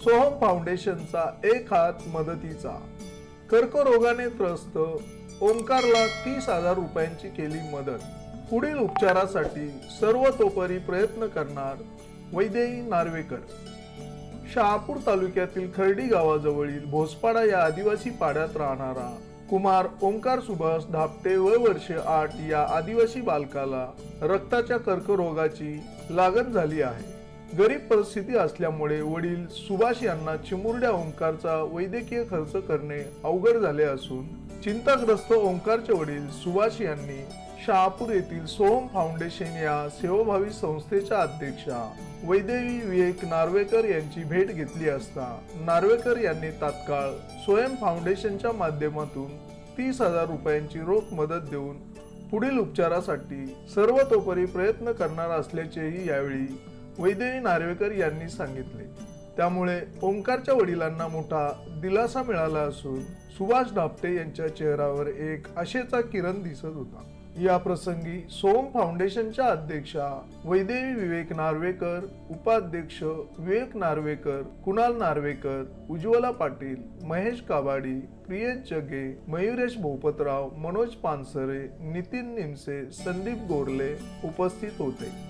सोहम फाउंडेशनचा एक हात मदतीचा. कर्करोगाने त्रस्त ओंकारला तीस हजार रुपयांची केली मदत. पुढील उपचारासाठी सर्वतोपरी प्रयत्न करणार वैदेही नार्वेकर. शहापूर तालुक्यातील खर्डी गावाजवळील भोसपाडा या आदिवासी पाड्यात राहणारा कुमार ओंकार सुभाष धापटे वय वर्ष आठ या आदिवासी बालकाला रक्ताच्या कर्करोगाची लागण झाली आहे. गरीब परिस्थिती असल्यामुळे वडील सुभाष यांना चिमुरड्या ओंकारचा वैद्यकीय खर्च करणे अवघड झाले असून चिंताग्रस्त ओंकारचे वडील सुभाष यांनी शहापूर येथील सोहम फाउंडेशन या सेवाभावी संस्थेच्या अध्यक्षा वैदेवी विवेक नार्वेकर यांची भेट घेतली असता नार्वेकर यांनी तात्काळ स्वयं फाउंडेशनच्या माध्यमातून तीस हजार रुपयांची रोख मदत देऊन पुढील उपचारासाठी सर्वतोपरी प्रयत्न करणार असल्याचेही यावेळी वैदेवी नार्वेकर यांनी सांगितले. त्यामुळे ओंकारच्या वडिलांना मोठा दिलासा मिळाला असून सुभाष धापटे यांच्या चेहऱ्यावर एक आशेचा किरण दिसत होता. या प्रसंगी सोम फाउंडेशनच्या अध्यक्षा वैदेवी विवेक नार्वेकर उपाध्यक्ष विवेक नार्वेकर कुणाल नार्वेकर उज्ज्वला पाटील महेश काबाडी प्रियेश जगे मयुरेश भोपतराव मनोज पानसरे नितीन निमसे संदीप गोरले उपस्थित होते.